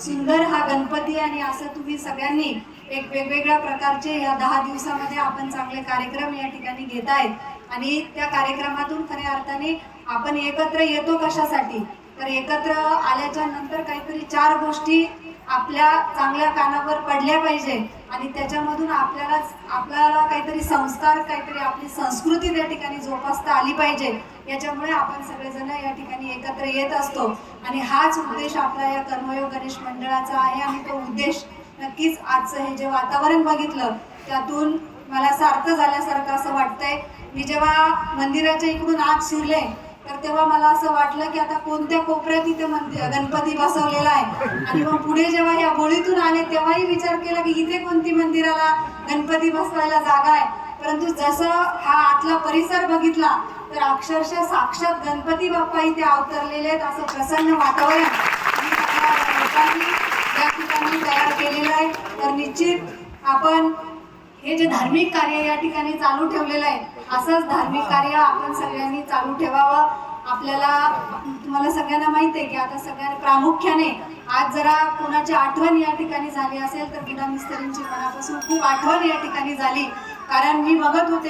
सुंदर हा गणपती आणि असं तुम्ही सगळ्यांनी एक वेगवेगळ्या प्रकारचे या दहा दिवसामध्ये आपण चांगले कार्यक्रम या ठिकाणी घेत आहेत आणि त्या कार्यक्रमातून खऱ्या अर्थाने आपण एकत्र येतो कशासाठी? तर एकत्र आल्याच्यानंतर काहीतरी चार गोष्टी आपल्या चांगल्या कानावर पडल्या पाहिजे आणि त्याच्यामधून आपल्याला आपल्याला काहीतरी संस्कार काहीतरी आपली संस्कृती त्या ठिकाणी जोपासता आली पाहिजे. याच्यामुळे आपण सगळेजण या ठिकाणी एकत्र येत असतो. आणि हाच उद्देश आपला या कर्मयोग गणेश मंडळाचा आहे आणि तो उद्देश नक्कीच आजचं हे जे वातावरण बघितलं त्यातून मला सार्थ झाल्यासारखं असं वाटतंय. मी जेव्हा मंदिराच्या इकडून आत शिरले तर तेव्हा मला असं वाटलं की आता कोणत्या कोपऱ्यात इथे मंदिर गणपती बसवलेला आहे. आणि मग पुढे जेव्हा या बोळीतून आले तेव्हाही विचार केला की इथे कोणती मंदिराला गणपती बसवायला जागा आहे. परंतु जसं हा आतला परिसर बघितला तर अक्षरशः साक्षात गणपती बाप्पा इथे अवतरलेले आहेत असं प्रसन्न वातावरण. लोकांनी या ठिकाणी तयार केलेलं आहे तर निश्चित आपण हे जे धार्मिक कार्य या ठिकाणी चालू ठेवलेलं आहे असंच धार्मिक कार्य आपण सगळ्यांनी चालू ठेवावं. आपल्याला तुम्हाला सगळ्यांना माहीत आहे की आता सगळ्या प्रामुख्याने आज जरा कोणाची आठवण या ठिकाणी झाली असेल तर विना मिस्तरींची मनापासून खूप आठवण या ठिकाणी झाली कारण मी बघत होते